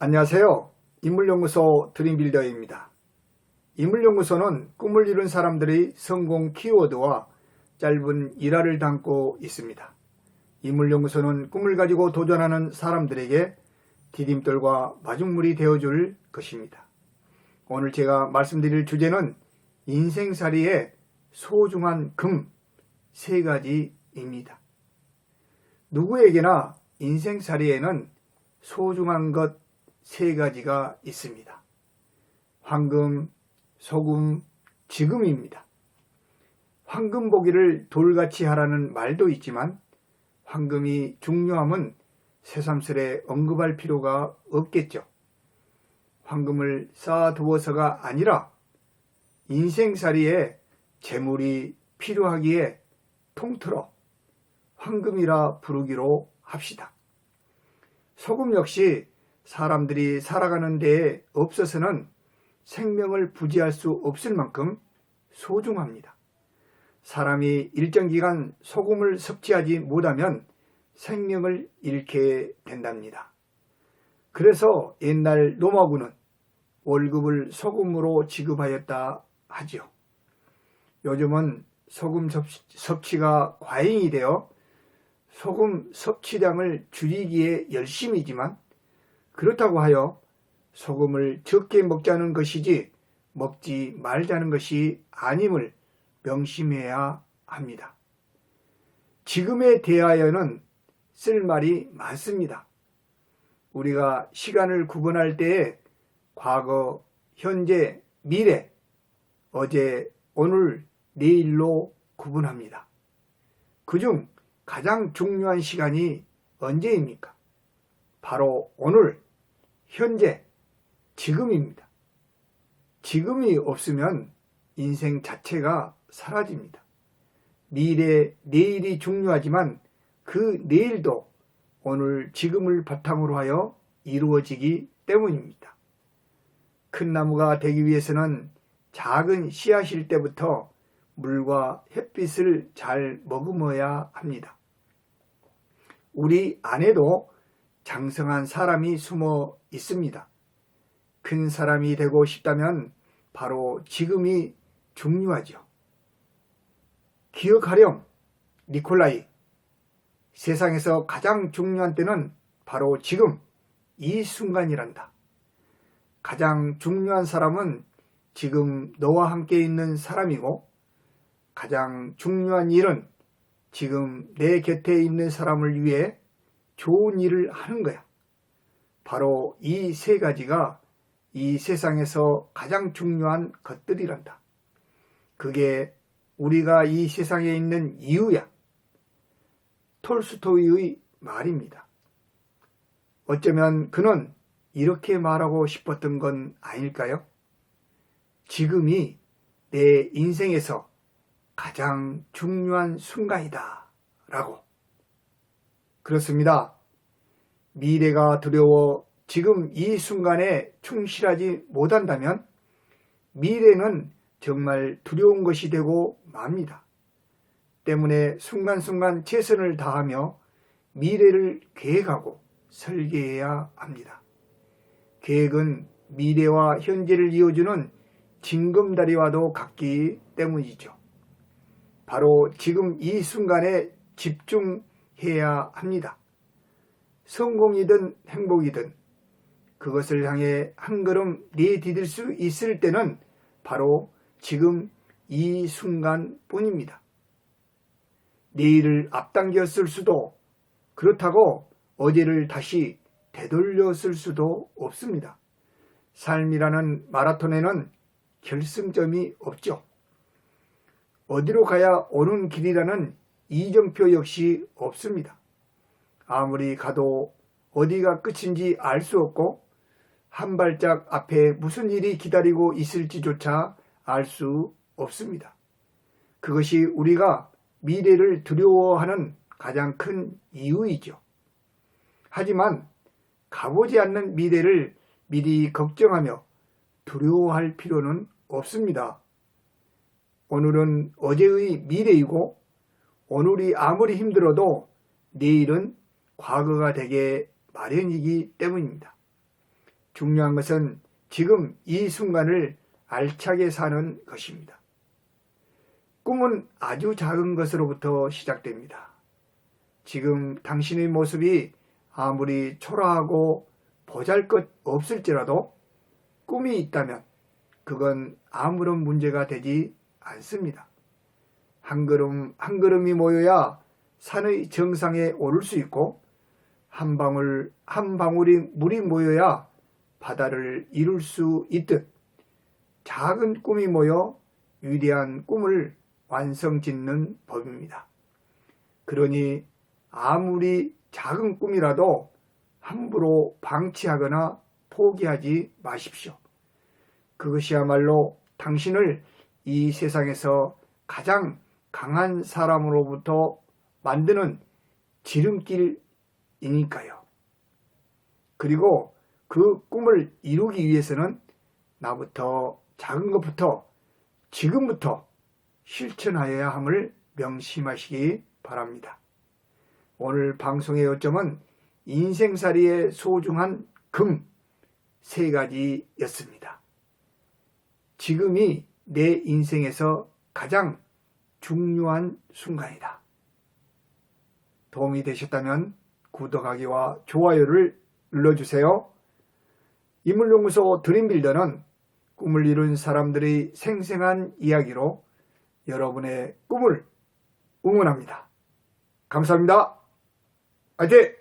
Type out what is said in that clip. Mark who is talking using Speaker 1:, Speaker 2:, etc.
Speaker 1: 안녕하세요. 인물연구소 드림빌더입니다. 인물연구소는 꿈을 이룬 사람들의 성공 키워드와 짧은 일화를 담고 있습니다. 인물연구소는 꿈을 가지고 도전하는 사람들에게 디딤돌과 마중물이 되어줄 것입니다. 오늘 제가 말씀드릴 주제는 인생살이의 소중한 금 세 가지입니다. 누구에게나 인생살이에는 소중한 것 세 가지가 있습니다. 황금, 소금, 지금입니다. 황금 보기를 돌같이 하라는 말도 있지만 황금이 중요함은 새삼스레 언급할 필요가 없겠죠. 황금을 쌓아두어서가 아니라 인생살이에 재물이 필요하기에 통틀어 황금이라 부르기로 합시다. 소금 역시 사람들이 살아가는 데에 없어서는 생명을 부지할 수 없을 만큼 소중합니다. 사람이 일정 기간 소금을 섭취하지 못하면 생명을 잃게 된답니다. 그래서 옛날 로마군은 월급을 소금으로 지급하였다 하지요. 요즘은 소금 섭취 가 과잉이 되어 소금 섭취량을 줄이기에 열심이지만 그렇다고 하여 소금을 적게 먹자는 것이지 먹지 말자는 것이 아님을 명심해야 합니다. 지금에 대하여는 쓸 말이 많습니다. 우리가 시간을 구분할 때에 과거, 현재, 미래, 어제, 오늘, 내일로 구분합니다. 그중 가장 중요한 시간이 언제입니까? 바로 오늘, 현재, 지금입니다. 지금이 없으면 인생 자체가 사라집니다. 미래, 내일이 중요하지만 그 내일도 오늘, 지금을 바탕으로 하여 이루어지기 때문입니다. 큰 나무가 되기 위해서는 작은 씨앗일 때부터 물과 햇빛을 잘 머금어야 합니다. 우리 안에도 장성한 사람이 숨어 있습니다. 큰 사람이 되고 싶다면 바로 지금이 중요하죠. 기억하렴, 니콜라이. 세상에서 가장 중요한 때는 바로 지금, 이 순간이란다. 가장 중요한 사람은 지금 너와 함께 있는 사람이고, 가장 중요한 일은 지금 내 곁에 있는 사람을 위해 좋은 일을 하는 거야. 바로 이 세 가지가 이 세상에서 가장 중요한 것들이란다. 그게 우리가 이 세상에 있는 이유야. 톨스토이의 말입니다. 어쩌면 그는 이렇게 말하고 싶었던 건 아닐까요? 지금이 내 인생에서 가장 중요한 순간이다. 라고. 그렇습니다. 미래가 두려워 지금 이 순간에 충실하지 못한다면 미래는 정말 두려운 것이 되고 맙니다. 때문에 순간순간 최선을 다하며 미래를 계획하고 설계해야 합니다. 계획은 미래와 현재를 이어주는 징검다리와도 같기 때문이죠. 바로 지금 이 순간에 집중 해야 합니다. 성공이든 행복이든 그것을 향해 한 걸음 내디딜 수 있을 때는 바로 지금 이 순간 뿐입니다. 내일을 앞당겼을 수도 그렇다고 어제를 다시 되돌렸을 수도 없습니다. 삶이라는 마라톤에는 결승점이 없죠. 어디로 가야 오는 길이라는 이정표 역시 없습니다. 아무리 가도 어디가 끝인지 알 수 없고 한 발짝 앞에 무슨 일이 기다리고 있을지조차 알 수 없습니다. 그것이 우리가 미래를 두려워하는 가장 큰 이유이죠. 하지만 가보지 않는 미래를 미리 걱정하며 두려워할 필요는 없습니다. 오늘은 어제의 미래이고 오늘이 아무리 힘들어도 내일은 과거가 되게 마련이기 때문입니다. 중요한 것은 지금 이 순간을 알차게 사는 것입니다. 꿈은 아주 작은 것으로부터 시작됩니다. 지금 당신의 모습이 아무리 초라하고 보잘 것 없을지라도 꿈이 있다면 그건 아무런 문제가 되지 않습니다. 한 걸음 한 걸음이 모여야 산의 정상에 오를 수 있고 한 방울 한 방울이 물이 모여야 바다를 이룰 수 있듯 작은 꿈이 모여 위대한 꿈을 완성짓는 법입니다. 그러니 아무리 작은 꿈이라도 함부로 방치하거나 포기하지 마십시오. 그것이야말로 당신을 이 세상에서 가장 강한 사람으로부터 만드는 지름길이니까요. 그리고 그 꿈을 이루기 위해서는 나부터 작은 것부터 지금부터 실천하여야 함을 명심하시기 바랍니다. 오늘 방송의 요점은 인생살이의 소중한 금 세 가지였습니다. 지금이 내 인생에서 가장 중요한 순간이다. 도움이 되셨다면 구독하기와 좋아요를 눌러주세요. 이물연구소 드림빌더는 꿈을 이룬 사람들의 생생한 이야기로 여러분의 꿈을 응원합니다. 감사합니다. 화이팅!